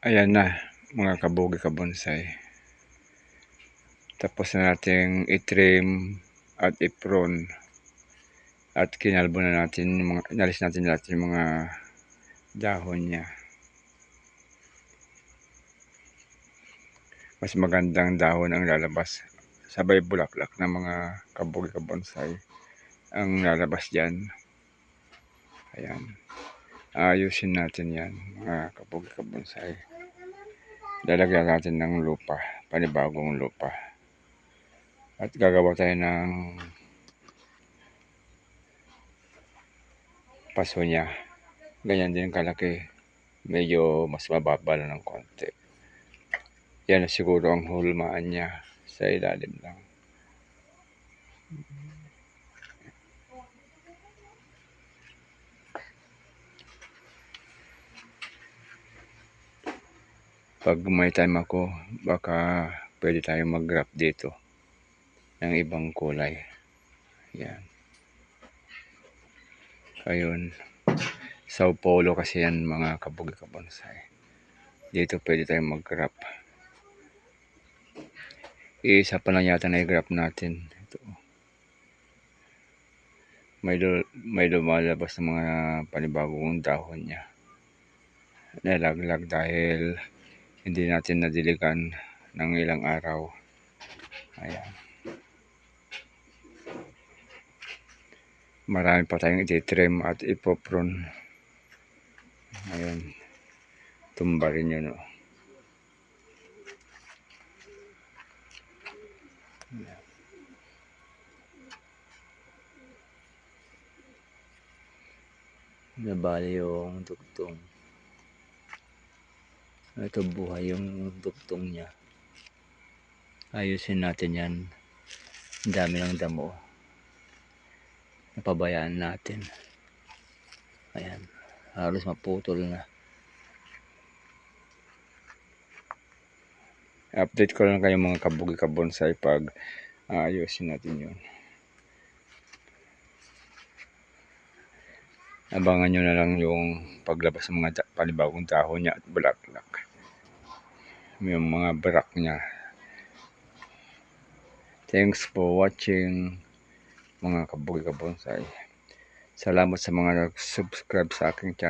Ayan na, mga kabugi kabonsay. Tapos na nating itrim at ipron. At kinalbo na natin, mga, natin lahat yung mga dahon niya. Mas magandang dahon ang lalabas. Sabay bulaklak ng mga kabugi kabonsay ang lalabas dyan. Ayan. Ayusin natin yan, mga kabugi kabonsay lalagyan natin ng lupa, panibagong lupa. At gagawa tayo ng paso niya. Ganyan din kalaki. Medyo mas mababa na ng konti. Yan siguro ang hulmaan niya sa ilalim lang. Pag may time ako baka pwede tayo mag wrap dito ng ibang kulay. Yan. Ayun. Sao Paulo kasi yan mga kabugi kabonsay dito pwede tayo mag wrap isa pa lang yata na i-graph natin. Ito. May, may lumalabas ng mga panibagong dahon niya. Nalaglag dahil hindi natin nadiligan ng ilang araw. Ayan. Marami pa tayong ititrim at ipopron ayan. Tumba rin yun oh. Nabali yung dugtong. Ito buhay yung duktong niya. Ayusin natin yan. Dami ng damo. Napabayaan natin. Ayan. Halos maputol na. Update ko lang kayo mga kabugi kabonsay pag ayusin natin yun. Abangan nyo na lang yung paglabas ng mga panibagong dahon niya at bulaklak. Yung mga barak niya. Thanks for watching mga kabugi kabonsay. Salamat sa mga nag-subscribe sa aking channel.